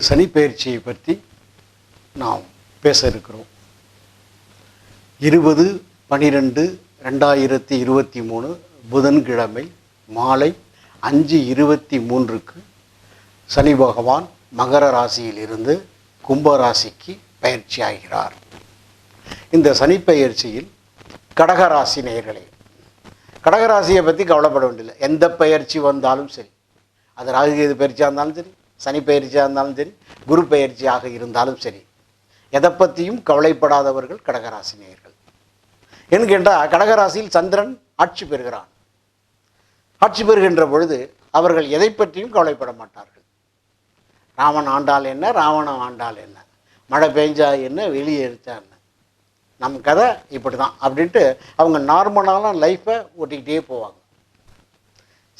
சனி பயிற்சியை பற்றி நாம் பேச இருக்கிறோம். இருபது பனிரெண்டு ரெண்டாயிரத்தி இருபத்தி மூணு புதன்கிழமை மாலை அஞ்சு இருபத்தி மூன்றுக்கு சனி பகவான் மகர ராசியிலிருந்து கும்ப ராசிக்கு பயிற்சி ஆகிறார். இந்த சனி பயிற்சியில் கடகராசி நேயர்களே கடகராசியை பற்றி கவலைப்பட வேண்டியதில்லை. எந்த பயிற்சி வந்தாலும் சரி அது ராகுகேது பயிற்சியாக இருந்தாலும் சரி சனி பயிற்சியாக இருந்தாலும் சரி குரு பயிற்சியாக இருந்தாலும் சரி எதை பற்றியும் கவலைப்படாதவர்கள் கடகராசி நேயர்கள். ஏன்னு கேட்டால் கடகராசியில் சந்திரன் ஆட்சி பெறுகிறான். ஆட்சி பெறுகின்ற பொழுது அவர்கள் எதை பற்றியும் கவலைப்பட மாட்டார்கள். ராவன் ஆண்டால் என்ன ராவணன் ஆண்டால் என்ன மழை பெஞ்சா என்ன வெளியே எடுத்தா என்ன. நம் கதை இப்படி தான் அப்படின்ட்டு அவங்க நார்மலான லைஃப்பை ஓட்டிக்கிட்டே போவாங்க.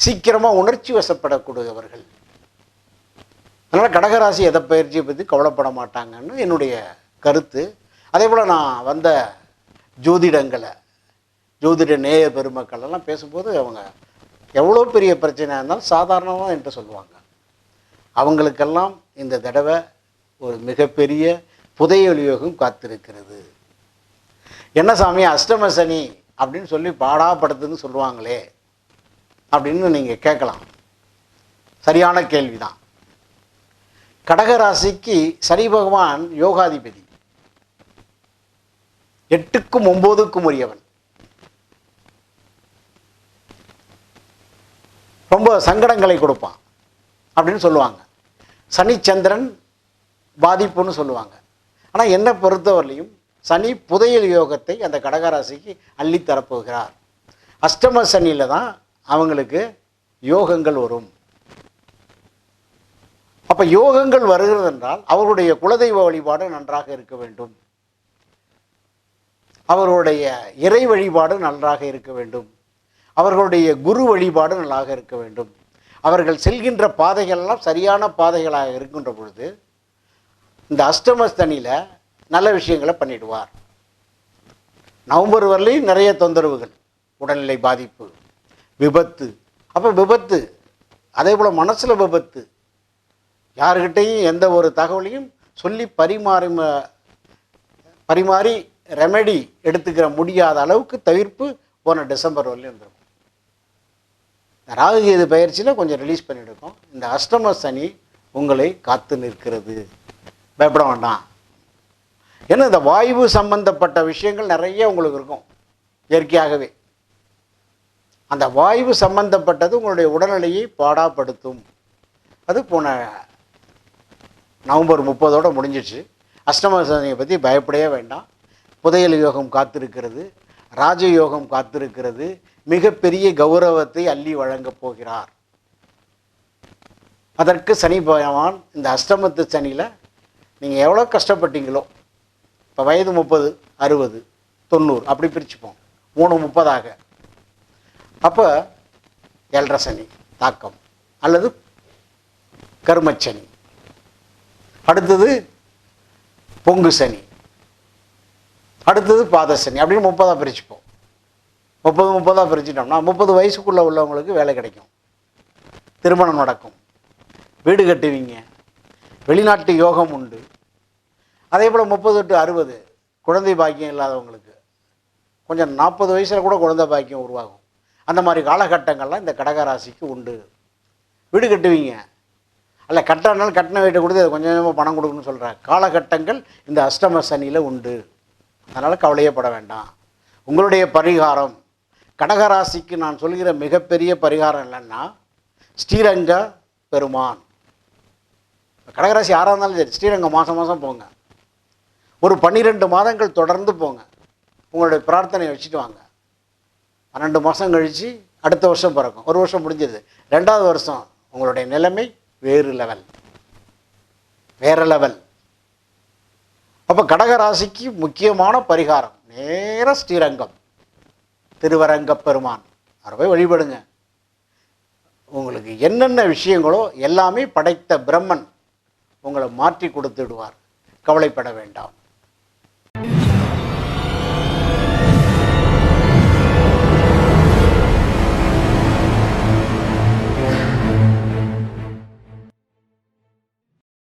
சீக்கிரமாக உணர்ச்சி வசப்படக்கூடியவர்கள். அதனால் கடகராசி எதை பயிற்சியை பற்றி கவலைப்பட மாட்டாங்கன்னு என்னுடைய கருத்து. அதே போல் நான் வந்த ஜோதிடங்களை ஜோதிட நேய பெருமக்கள் எல்லாம் பேசும்போது அவங்க எவ்வளோ பெரிய பிரச்சனையாக இருந்தாலும் சாதாரணமாக என்று சொல்லுவாங்க. அவங்களுக்கெல்லாம் இந்த தடவை ஒரு மிகப்பெரிய புதையொலியோகம் காத்திருக்கிறது. என்ன சாமி அஷ்டம சனி அப்படின்னு சொல்லி பாடாப்படுத்துன்னு சொல்லுவாங்களே அப்படின்னு நீங்கள் கேட்கலாம். சரியான கேள்விதான். கடகராசிக்கு சனி பகவான் யோகாதிபதி. எட்டுக்கும் ஒம்போதுக்கும் உரியவன். ரொம்ப சங்கடங்களை கொடுப்பான் அப்படின்னு சொல்லுவாங்க. சனிச்சந்திரன் பாதிப்புன்னு சொல்லுவாங்க. ஆனால் என்னை பொறுத்தவரையிலையும் சனி புதையல் யோகத்தை அந்த கடகராசிக்கு அள்ளித்தரப்போகிறார். அஷ்டம சனியில் தான் அவங்களுக்கு யோகங்கள் வரும். அப்போ யோகங்கள் வருகிறது என்றால் அவருடைய குலதெய்வ வழிபாடு நன்றாக இருக்க வேண்டும். அவர்களுடைய இறை வழிபாடு நன்றாக இருக்க வேண்டும். அவர்களுடைய குரு வழிபாடு நல்லாக இருக்க வேண்டும். அவர்கள் செல்கின்ற பாதைகள்லாம் சரியான பாதைகளாக இருக்கின்ற பொழுது இந்த அஷ்டமஸ்தனியில் நல்ல விஷயங்களை பண்ணிடுவார். நவம்பர் வரலையும் நிறைய தொந்தரவுகள் உடல்நிலை பாதிப்பு விபத்து. அப்போ விபத்து அதே போல் மனசில் விபத்து யாருக்கிட்டையும் எந்த ஒரு தகவலையும் சொல்லி பரிமாறி பரிமாறி ரெமெடி எடுத்துக்கிற முடியாத அளவுக்கு தவிர்ப்பு போன டிசம்பர் வரலையும் இருந்திருக்கும். இந்த ராகுகேது பயிற்சியில் கொஞ்சம் ரிலீஸ் பண்ணியிருக்கோம் இந்த அஷ்டம சனி உங்களை காத்து நிற்கிறது. பயப்பட வேண்டாம். ஏன்னா இந்த வாயு சம்பந்தப்பட்ட விஷயங்கள் நிறைய உங்களுக்கு இருக்கும் இயற்கையாகவே. அந்த வாயு சம்பந்தப்பட்டது உங்களுடைய உடல்நிலையை பாடாப்படுத்தும். அது போன நவம்பர் முப்பதோடு முடிஞ்சிச்சு அஷ்டம சனியை பற்றி பயப்படவே வேண்டாம். புதையல் யோகம் காத்திருக்கிறது. ராஜயோகம் காத்திருக்கிறது. மிகப்பெரிய கௌரவத்தை அள்ளி வழங்கப் போகிறார். அதற்கு சனி பகவான் இந்த அஷ்டமத்து சனியில் நீங்கள் எவ்வளோ கஷ்டப்பட்டீங்களோ இப்போ வயது முப்பது அறுபது தொண்ணூறு அப்படி பிரிச்சுப்போம். மூணு முப்பதாக. அப்போ எல்ரசனி தாக்கம். அல்லது கருமச்சனி. அடுத்தது பொங்கு சனி. அடுத்தது பாத சனி. அப்படின்னு முப்பதாக பிரிச்சுப்போம். முப்பது முப்பதாக பிரிச்சுட்டோம்னா முப்பது வயசுக்குள்ளே உள்ளவங்களுக்கு வேலை கிடைக்கும். திருமணம் நடக்கும். வீடு கட்டுவீங்க. வெளிநாட்டு யோகம் உண்டு. அதே போல் முப்பது டு அறுபது குழந்தை பாக்கியம் இல்லாதவங்களுக்கு கொஞ்சம் நாற்பது வயசில் கூட குழந்தை பாக்கியம் உருவாகும். அந்த மாதிரி காலகட்டங்கள்லாம் இந்த கடகராசிக்கு உண்டு. வீடு கட்டுவீங்க. அல்ல கட்டுறதுனால கட்டின வீட்டை கொடுத்து கொஞ்சம் கொஞ்சமாக பணம் கொடுக்கணும்னு சொல்கிறாங்க காலகட்டங்கள் இந்த அஷ்டம சனியில் உண்டு. அதனால் கவலையப்பட வேண்டாம். உங்களுடைய பரிகாரம் கடகராசிக்கு நான் சொல்கிற மிகப்பெரிய பரிகாரம் என்னன்னா ஸ்ரீரங்க பெருமான். கடகராசி யாராக இருந்தாலும் சரி ஸ்ரீரங்கம் மாதம் மாதம் போங்க. ஒரு பன்னிரெண்டு மாதங்கள் தொடர்ந்து போங்க. உங்களுடைய பிரார்த்தனையை வச்சுட்டு வாங்க. பன்னெண்டு மாதம் கழித்து அடுத்த வருஷம் பிறக்கும். ஒரு வருஷம் முடிஞ்சது. ரெண்டாவது வருஷம் உங்களுடைய நிலைமை வேறு லெவல் வேற லெவல் அப்போ கடகராசிக்கு முக்கியமான பரிகாரம் நேர ஸ்ரீரங்கம். திருவரங்க பெருமான். அவரை போய் வழிபடுங்க. உங்களுக்கு என்னென்ன விஷயங்களோ எல்லாமே படைத்த பிரம்மன் உங்களை மாற்றி கொடுத்துடுவார். கவலைப்பட வேண்டாம்.